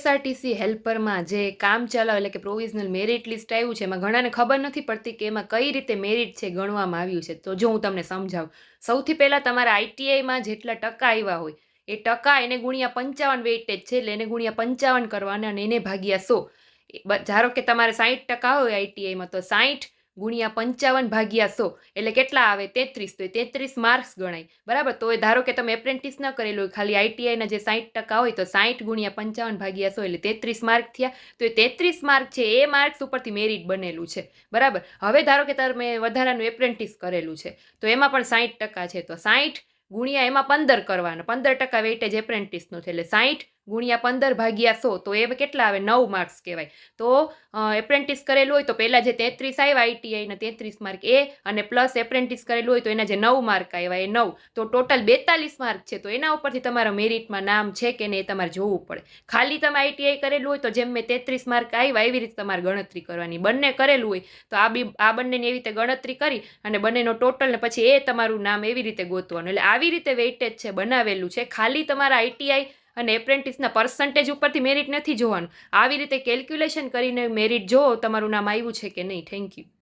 SRTC હેલ્પરમાં જે કામ ચલાવ, એટલે કે પ્રોવિઝનલ મેરિટ લિસ્ટ આવ્યું છે, એમાં ઘણાને ખબર નથી પડતી કે એમાં કઈ રીતે મેરિટ છે ગણવામાં આવ્યું છે. તો જો હું તમને સમજાવું, સૌથી પહેલાં તમારા આઈટીઆઈમાં જેટલા ટકા આવ્યા હોય, એ ટકા એને ગુણ્યા પંચાવન વેઇટેજ છે, એટલે એને ગુણ્યા પંચાવન કરવાના અને એને ભાગ્યા સો. ધારો કે તમારે સાહીઠ ટકા હોય આઈટીઆઈમાં તો સાહીઠ ગુણ્યા પંચાવન ભાગ્યા સો. એટલે કેટલા આવે? તેત્રીસ. તો એ તેત્રીસ માર્ક્સ ગણાય. બરાબર? તો એ ધારો કે તમે એપ્રેન્ટિસ ન કરેલું હોય, ખાલી આઈટીઆઈના જે સાઠ ટકા હોય, તો સાઠ ગુણ્યા પંચાવન ભાગ્યા સો, એટલે તેત્રીસ માર્ક થયા. તો એ તેત્રીસ માર્ક છે, એ માર્ક્સ ઉપરથી મેરિટ બનેલું છે. બરાબર? હવે ધારો કે તમે વધારાનું એપ્રેન્ટિસ કરેલું છે, તો એમાં પણ સાઠ ટકા છે. તો સાઠ ગુણ્યા એમાં પંદર કરવાના. પંદર ટકા વેઇટેજ એપ્રેન્ટિસનું છે, એટલે સાહીઠ ગુણ્યા પંદર ભાગ્યા સો, તો એ કેટલા આવે? નવ માર્ક્સ કહેવાય. તો એપ્રેન્ટિસ કરેલું હોય તો પહેલાં જે તેત્રીસ આવ્યા આઈટીઆઈના તેત્રીસ માર્ક એ અને પ્લસ એપ્રેન્ટિસ કરેલું હોય તો એના જે નવ માર્ક આવ્યા, એ નવ. તો ટોટલ બેતાલીસ માર્ક છે, તો એના ઉપરથી તમારા મેરિટમાં નામ છે કે નહીં એ તમારે જોવું પડે. ખાલી તમે આઈટીઆઈ કરેલું હોય તો જેમ મેં તેત્રીસ માર્ક આવ્યા, એવી રીતે તમારે ગણતરી કરવાની. બંને કરેલું હોય તો આ બી, આ બંનેની એવી રીતે ગણતરી કરી અને બંનેનો ટોટલ ને પછી એ તમારું નામ એવી રીતે ગોતવાનું. એટલે આવી રીતે વેઇટેજ છે, બનાવેલું છે. ખાલી તમારા આઈટીઆઈ અને એપ્રેન્ટિસના પર્સન્ટેજ ઉપરથી મેરિટ નથી જોવાનું. આવી રીતે કેલ્ક્યુલેશન કરીને મેરિટ જોવો, તમારું નામ આવ્યું છે કે નહીં? Thank you